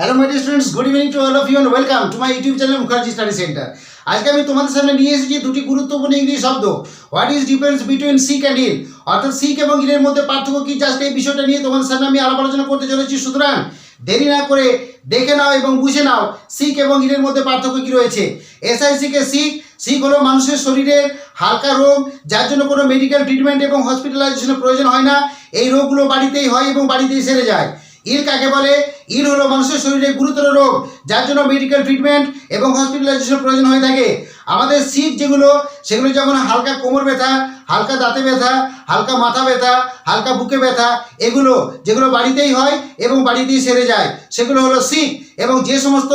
Hello my students good evening to all of you and welcome to my YouTube channel Mukherjee study centre আজকে আমি তোমাদের সামনে নিয়ে এসেছি দুটি গুরুত্বপূর্ণ ইংরেজি শব্দ। What is difference between sick and ill অর্থাৎ সিক এবং ইলের মধ্যে পার্থক্য কী? জাস্ট এই বিষয়টা নিয়ে তোমাদের সামনে আমি আলাপ আলোচনা করতে চলেছি। সুতরাং দেরি না করে দেখে নাও এবং বুঝে নাও সিক এবং ইলের মধ্যে পার্থক্য কী রয়েছে। এসআইসিকে সিক সিক হলো মানুষের শরীরের হালকা রোগ, যার জন্য কোনো মেডিকেল ট্রিটমেন্ট এবং হসপিটালাইজেশনের প্রয়োজন হয় না। এই রোগগুলো বাড়িতেই হয় এবং বাড়িতেই সেরে যায়। ইল কাকে বলে? ইল হলো মানুষের শরীরে গুরুতর রোগ, যার জন্য মেডিকেল ট্রিটমেন্ট এবং হসপিটালাইজেশন প্রয়োজন হয়ে থাকে। আমাদের সিট যেগুলো, সেগুলো যেমন হালকা কোমর ব্যথা, হালকা দাঁতে ব্যথা, হালকা মাথা ব্যথা, হালকা বুকে ব্যথা, এগুলো, যেগুলো বাড়িতেই হয় এবং বাড়িতেই সেরে যায়, সেগুলো হলো সিক এবং যে সমস্ত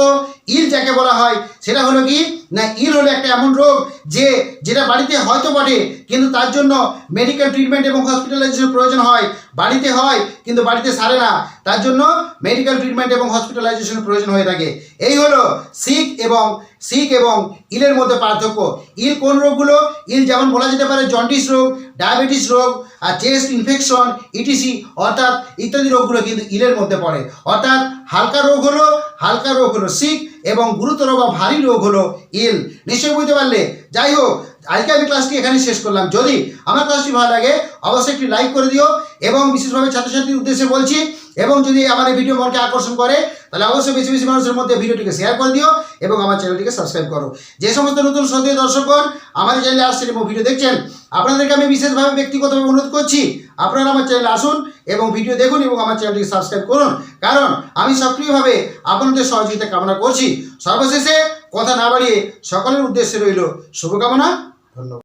ইল যাকে বলা হয়, সেটা হলো কি? না, ইল হলো একটা এমন রোগ যে, যেটা বাড়িতে হয়তো বটে, কিন্তু তার জন্য মেডিকেল ট্রিটমেন্ট এবং হসপিটালাইজেশন প্রয়োজন হয়। বাড়িতে হয়, কিন্তু বাড়িতে সারে না। তার জন্য মেডিকেল ট্রিটমেন্ট এবং হসপিটালাইজেশনের প্রয়োজন হয়ে থাকে। এই হলো সিক এবং সিক এবং ইলের মধ্যে পার্থক্য। ইল কোন রোগগুলো? ইল যেমন বলা যেতে পারে জন্ডিস রোগ ডায়াবেটিস রোগ, আর চেস্ট ইনফেকশন ইটিসি অর্থাৎ ইত্যাদি রোগগুলো কিন্তু ইলের মধ্যে পড়ে। অর্থাৎ হালকা রোগ হলো হালকা রোগ হলো সিক এবং গুরুতর বা ভারী রোগ হলো ইল। নিশ্চয়ই বুঝতে পারলে? যাই হোক, আজকে আমি ক্লাসটি এখানে শেষ করলাম। যদি আমার ক্লাসটি ভালো লাগে, অবশ্যই একটি লাইক করে দিও। এবং বিশেষভাবে ছাত্রছাত্রীর উদ্দেশ্যে বলছি, এবং যদি আমার এই ভিডিও মনকে আকর্ষণ করে, তাহলে অবশ্যই বেশি বেশি মানুষের মধ্যে ভিডিওটিকে শেয়ার করে দিও এবং আমার চ্যানেলটিকে সাবস্ক্রাইব করো। যে সমস্ত নতুন সন্দেহ দর্শকগণ আমাদের চ্যানেলে আসছেন এবং ভিডিও দেখছেন, আপনাদেরকে আমি বিশেষভাবে ব্যক্তিগতভাবে অনুরোধ করছি, আপনারা আমার চ্যানেলে আসুন এবং ভিডিও দেখুন এবং আমার চ্যানেলটিকে সাবস্ক্রাইব করুন। কারণ আমি সক্রিয়ভাবে আপনাদের সহযোগিতা কামনা করছি। সর্বশেষে কথা না বাড়িয়ে সকলের উদ্দেশ্যে রইল, শুভকামনা, ধন্যবাদ।